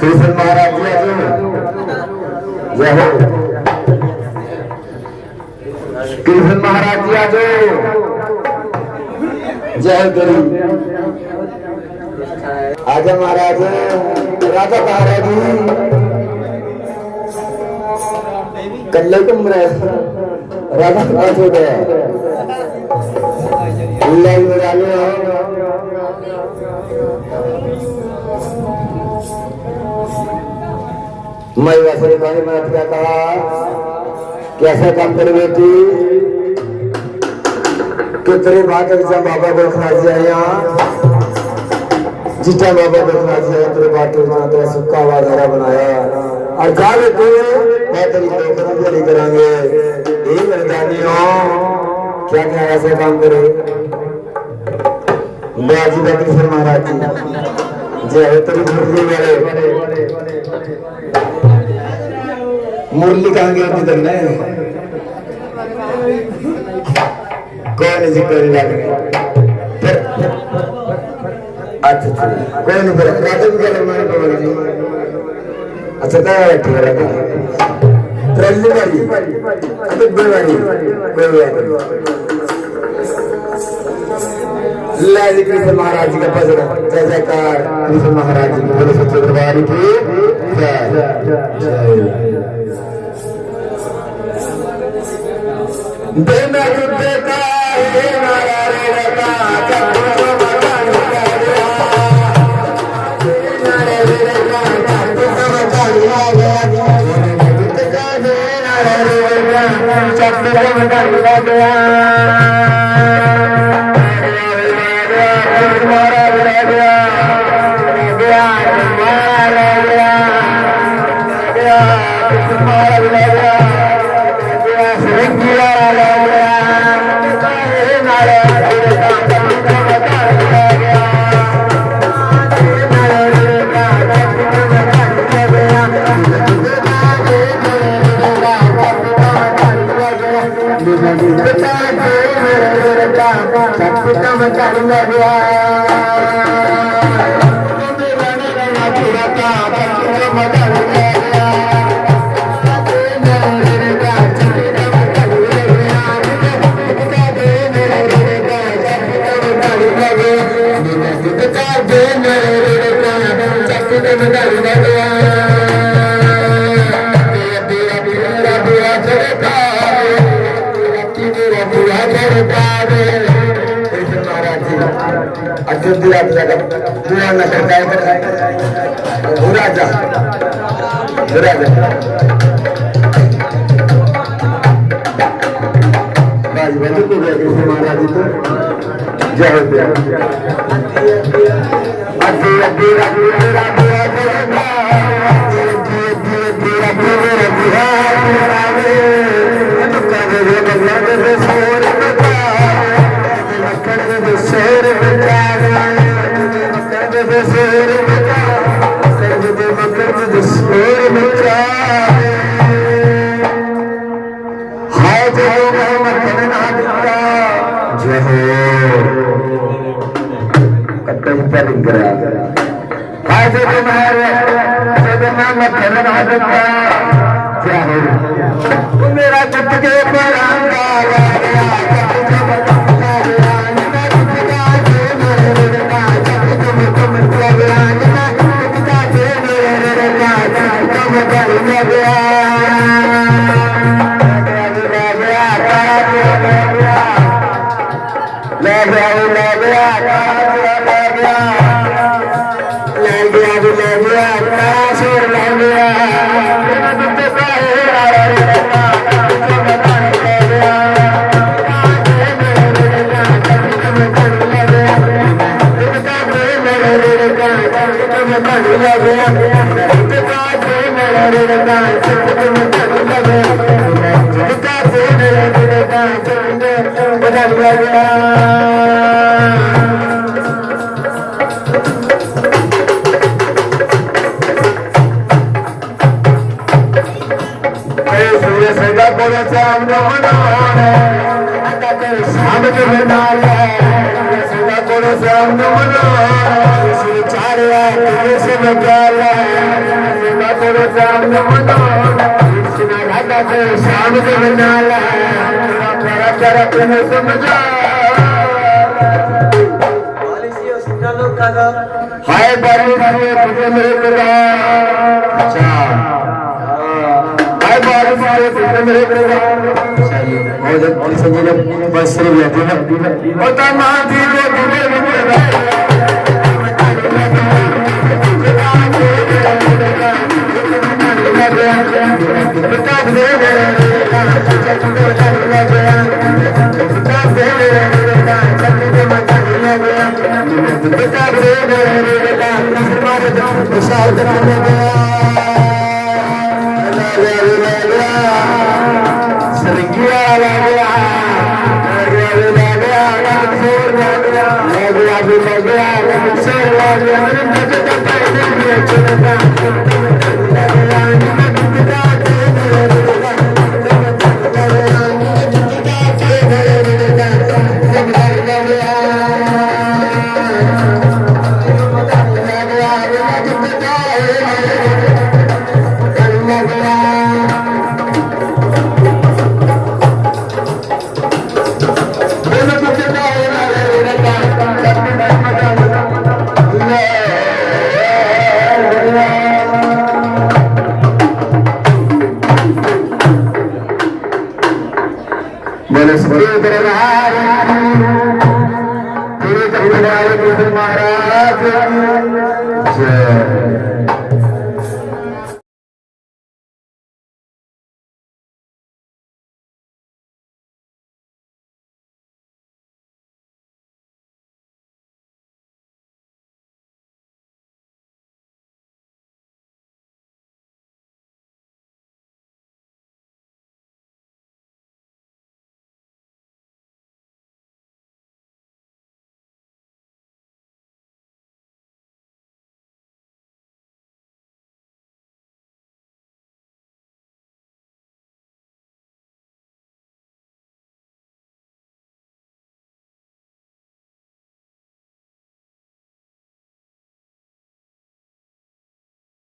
कृष्ण महाराज जय हो। कृष्ण महाराज जी आजो जय गरी। आजा महाराज। राजा महाराज जी। कल्ले घूम राजा राज हो गया मैं वैसे भाई मैं क्या कहा कैसे काम करे बेटी। कि तेरे बात का बाबा देखना चाहिए यहाँ जितना बाबा देखना चाहिए तेरे बात का तेरा सुक्का हुआ घरा बनाया। और जा बेटे, मैं तेरी नौकरी तेरी करांगे। ये मर्दानी हो क्या क्या ऐसे काम करे? बाजी बकरी महाराज. जी जय हो तेरी मुरली वाले मुरली कहाँ गई थी तुमने कौन जी कोई लग फिर अच्छा अच्छा. कोई नहीं फिर रात भी क्या मैं बोल जी अच्छा तो ठीक है लगा त्रेली वाली अबे कोई वाली कोई वाली ले कृष्ण महाराज जी का भजन जय जयकार कृष्ण महाराज जी बोलो सच्चे दरबार की जय जय दिन युद्ध का हे नारा रे चक्र गया नारे रे दिया जाएगा। पूरा न सरकार कर पूरा जा। पूरा जा। महाराज जी तो। जय हो। मेरा चित्त के पर ले बन लगे जिनका से मेरा रिश्ता जिंद I'm going to go to the hospital. चंद मना चारा कृष्ण प्यारा तेरे चंद मना कृष्ण राधा ते श्याम के बनाला तेरा तेरा तेरे समझा हाय बारी बारी, तुझे मेरे प्रेगा अच्छा। हाय बारी बारी, तुझे मेरे प्रेगा ਕਿਸੇ ਜਿਹੜੇ ਬਸ ਸਿਰ ਲੈਦੇ ਹਨ ਉਹ ਤਾਂ ਮਾਂ ਦੀ ਦੇ ਗੁਰੇ ਵਿੱਚ ਰਹਿ ਬਤਾ ਦੇ ਦੇ ਤਾਂ ਚੱਲ ਦੇ ਚੱਲ ਲੈ ਗਿਆ ਬਤਾ ਦੇ ਦੇ ਤਾਂ ਚੱਲ ਦੇ ਮੈਂ ਚੱਲ ਲੈ ਗਿਆ ਬਤਾ ਦੇ। ਦੇ ਤਾਂ ਮਾਰ ਜਾਉਂ ਸਾਲ ਕਰਾ ਲੈ ਗਿਆ I'm महाराज जय